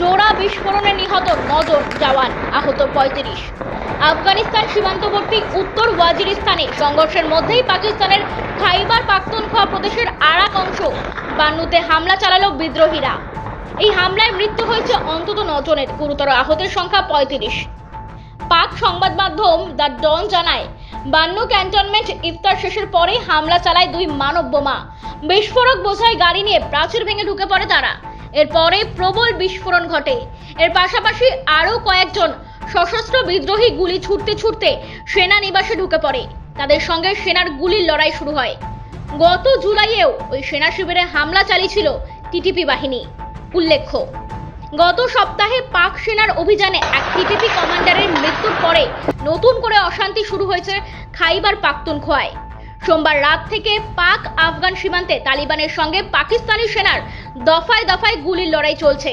জোড়া বিস্ফোরণে নিহত নজন জওয়ান, আহত পঁয়ত্রিশ। আফগানিস্তান সীমান্তবর্তী উত্তর ওয়াজিরিস্তানে সংঘর্ষের মধ্যেই পাকিস্তানের খাইবার পাখতুনখোয়া প্রদেশের আরাক অংশ বান্নুতে হামলা চালালো বিদ্রোহীরা। এই হামলায় মৃত্যু হয়েছে অন্তত নজনের, গুরুতর আহতের সংখ্যা পঁয়ত্রিশ। পাক সংবাদ মাধ্যম দ্য ডন জানায়, বান্নু ক্যান্টনমেন্ট ইফতার শেষের পরেই হামলা চালায় দুই মানব বোমা। বিস্ফোরক বোঝাই গাড়ি নিয়ে প্রাচীর ভেঙে ঢুকে পড়ে তারা। এরপরে প্রবল বিস্ফোরণ ঘটে। এর পাশাপাশি আরও কয়েকজন সশস্ত্র বিদ্রোহী গুলি ছুটতে ছুটতে সেনা নিবাসে ঢুকে পড়ে। তাদের সঙ্গে সেনার গুলির লড়াই শুরু হয়। গত জুলাইয়েও ওই সেনা শিবিরে হামলা চালিয়েছিল টিটিপি বাহিনী। উল্লেখ্য, গত সপ্তাহে পাক সেনার অভিযানে এক টিটিপি কমান্ডারের মৃত্যুর পরে নতুন করে অশান্তি শুরু হয়েছে খাইবার পাখতুনখোয়ায়। সোমবার রাত থেকে পাক আফগান সীমান্তে তালিবানের সঙ্গে পাকিস্তানি সেনার দফায় দফায় গুলির লড়াই চলছে।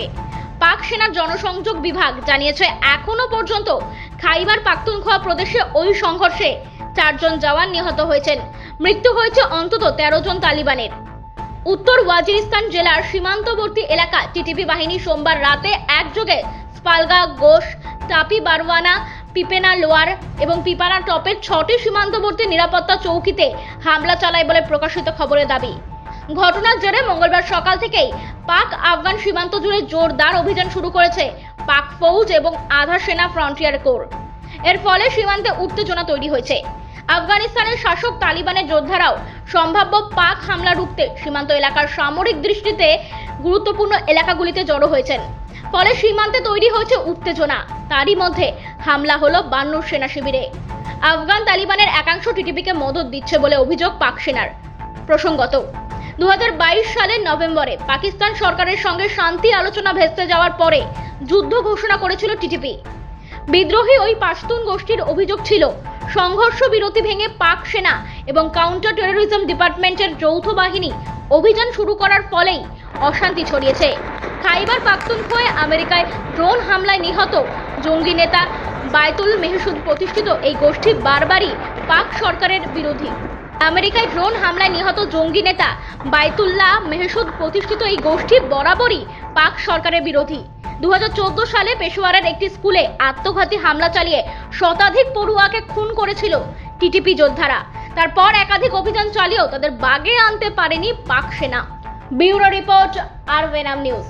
পাক সেনার জনসংযোগ বিভাগ জানিয়েছে, এখনও পর্যন্ত খাইবার পাখতুনখোয়া প্রদেশে ওই সংঘর্ষে চারজন জওয়ান নিহত হয়েছেন। মৃত্যু হয়েছে অন্তত তেরো জন তালিবানের। উত্তর ওয়াজিরিস্তান জেলার সীমান্তবর্তী এলাকা টিটিপি বাহিনী সোমবার রাতে একযোগে স্পালগা, গোশ, টাপি, বারওয়ানা পিপেনা লোয়ার এবং পিপানা টপের ছটি সীমান্তবর্তী নিরাপত্তা চৌকিতে হামলা চালায় বলে প্রকাশিত খবরের দাবি। ঘটনার জেরে মঙ্গলবার সকাল থেকেই পাক আফগান সীমান্ত জুড়ে জোরদার অভিযান শুরু করেছে পাক ফৌজ এবং আধা সেনা ফ্রন্টিয়ার কোর। এর ফলে সীমান্তে উত্তেজনা তৈরি হয়েছে। আফগানিস্তানের শাসক তালিবানের যোদ্ধারাও সম্ভাব্য পাক হামলা রুখতে সীমান্ত এলাকার সামরিক দৃষ্টিতে গুরুত্বপূর্ণ এলাকাগুলিতে জড়ো হয়েছেন। ফলে সীমান্তে তৈরি হয়েছে উত্তেজনা। তারই মধ্যে হামলা হলো বান্নুর সেনা শিবিরে। আফগান তালিবানের একাংশ টিটিপিকে মদত দিচ্ছে বলে অভিযোগ পাক সেনার। প্রসঙ্গত দু সালের নভেম্বরে পাকিস্তান সরকারের সঙ্গে শান্তি আলোচনা ভেস্তে যাওয়ার পরে যুদ্ধ ঘোষণা করেছিল টিটিপি। বিদ্রোহী ওই পাশতুন গোষ্ঠীর অভিযোগ ছিল, সংঘর্ষ বিরতি ভেঙে পাক সেনা এবং কাউন্টার টেরোরিজম ডিপার্টমেন্টের যৌথ বাহিনী অভিযান শুরু করার ফলেই অশান্তি ছড়িয়েছে। খাইবার পাখতুনখোয়ায় আমেরিকায় ড্রোন হামলায় নিহত জঙ্গি নেতা বায়তুল মেহসুদ প্রতিষ্ঠিত এই গোষ্ঠী বারবারই পাক সরকারের বিরোধী। আমেরিকায় ড্রোন হামলায় নিহত জঙ্গি নেতা বায়তুল্লাহ মেহসুদ প্রতিষ্ঠিত এই গোষ্ঠী বরাবরই পাক সরকারের বিরোধী। দুহাজার চোদ্দ সালে পেশোয়ারের একটি স্কুলে আত্মঘাতী হামলা চালিয়ে শতাধিক পড়ুয়াকে খুন করেছিল টিটিপি যোদ্ধারা। তারপর একাধিক অভিযান চালিয়েও তাদের বাগে আনতে পারেনি পাক সেনা। ব্যুরো রিপোর্ট আর ভেনাম নিউজ।